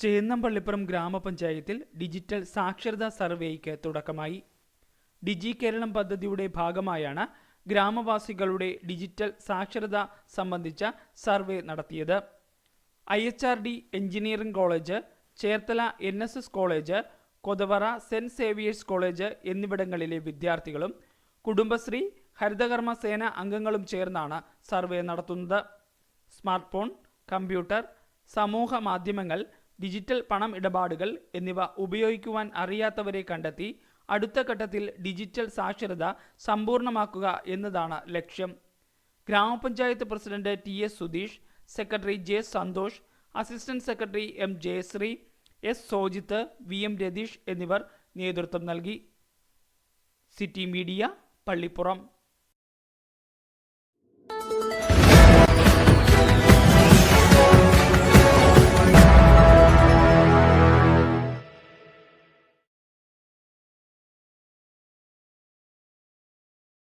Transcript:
ചേന്നമ്പള്ളിപ്പുറം ഗ്രാമപഞ്ചായത്തിൽ ഡിജിറ്റൽ സാക്ഷരതാ സർവേയ്ക്ക് തുടക്കമായി. ഡിജി കേരളം പദ്ധതിയുടെ ഭാഗമായാണ് ഗ്രാമവാസികളുടെ ഡിജിറ്റൽ സാക്ഷരത സംബന്ധിച്ച സർവേ നടത്തിയത്. I H R D engineering college Cherthala N S S college Kothavara saint Xavier's college എന്നിവിടങ്ങളിലെ വിദ്യാർത്ഥികളും കുടുംബശ്രീ ഹരിതകർമ്മ സേന അംഗങ്ങളും ചേർന്നാണ് സർവേ നടത്തുന്നത്. സ്മാർട്ട് ഫോൺ കമ്പ്യൂട്ടർ സമൂഹ മാധ്യമങ്ങൾ ഡിജിറ്റൽ പണം ഇടപാടുകൾ എന്നിവ ഉപയോഗിക്കുവാൻ അറിയാത്തവരെ കണ്ടെത്തി അടുത്ത ഘട്ടത്തിൽ ഡിജിറ്റൽ സാക്ഷരത സമ്പൂർണമാക്കുക എന്നതാണ് ലക്ഷ്യം. ഗ്രാമപഞ്ചായത്ത് president T S Sudheesh secretary J Santhosh assistant secretary M Jayasree S Sojith V M Ratheesh എന്നിവർ നേതൃത്വം നൽകി. City media Pallippuram.